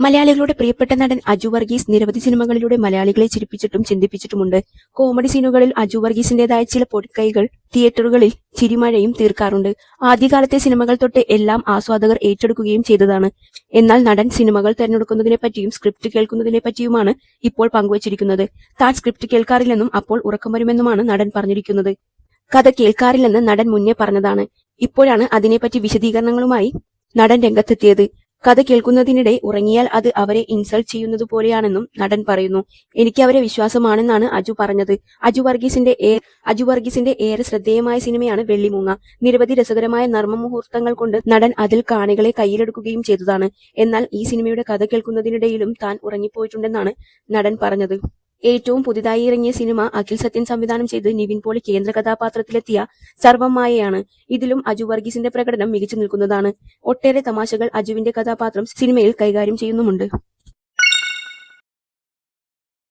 മലയാളികളുടെ പ്രിയപ്പെട്ട നടൻ അജു വർഗീസ് നിരവധി സിനിമകളിലൂടെ മലയാളികളെ ചിരിപ്പിച്ചിട്ടും ചിന്തിപ്പിച്ചിട്ടുമുണ്ട്. കോമഡി സീനുകളിൽ അജു വർഗീസിന്റേതായ ചില പൊടിക്കൈകൾ തിയേറ്ററുകളിൽ ചിരിമഴയും തീർക്കാറുണ്ട്. ആദ്യകാലത്തെ സിനിമകൾ തൊട്ട് എല്ലാം ആസ്വാദകർ ഏറ്റെടുക്കുകയും ചെയ്തതാണ്. എന്നാൽ നടൻ സിനിമകൾ തെരഞ്ഞെടുക്കുന്നതിനെ പറ്റിയും സ്ക്രിപ്റ്റ് കേൾക്കുന്നതിനെ പറ്റിയുമാണ് ഇപ്പോൾ പങ്കുവച്ചിരിക്കുന്നത്. താൻ സ്ക്രിപ്റ്റ് കേൾക്കാറില്ലെന്നും അപ്പോൾ ഉറക്കം വരുമെന്നുമാണ് നടൻ പറഞ്ഞിരിക്കുന്നത്. കഥ കേൾക്കാറില്ലെന്ന് നടൻ മുന്നേ പറഞ്ഞതാണ്. ഇപ്പോഴാണ് അതിനെപ്പറ്റി വിശദീകരണങ്ങളുമായി നടൻ രംഗത്തെത്തിയത്. കഥ കേൾക്കുന്നതിനിടെ ഉറങ്ങിയാൽ അത് അവരെ ഇൻസൾട്ട് ചെയ്യുന്നത് പോലെയാണെന്നും നടൻ പറയുന്നു. എനിക്ക് അവരെ വിശ്വാസമാണെന്നാണ് അജു പറഞ്ഞത്. അജു വർഗീസിന്റെ അജു വർഗീസിന്റെ ഏറെ ശ്രദ്ധേയമായ സിനിമയാണ് വെള്ളിമൂങ്ങ. നിരവധി രസകരമായ നർമ്മ മുഹൂർത്തങ്ങൾ കൊണ്ട് നടൻ അതിൽ കാണികളെ കയ്യിലെടുക്കുകയും ചെയ്തതാണ്. എന്നാൽ ഈ സിനിമയുടെ കഥ കേൾക്കുന്നതിനിടയിലും താൻ ഉറങ്ങിപ്പോയിട്ടുണ്ടെന്നാണ് നടൻ പറഞ്ഞത്. ഏറ്റവും പുതിയതായി ഇറങ്ങിയ സിനിമ അഖിൽ സത്യൻ സംവിധാനം ചെയ്ത് നിവിൻ പോളി കേന്ദ്ര കഥാപാത്രത്തിലെത്തിയ സർവമായയാണ് ഇതിലും അജു വർഗീസിന്റെ പ്രകടനം മികച്ചു നിൽക്കുന്നതാണ്. ഒട്ടേറെ തമാശകൾ അജുവിന്റെ കഥാപാത്രം സിനിമയിൽ കൈകാര്യം ചെയ്യുന്നുമുണ്ട്.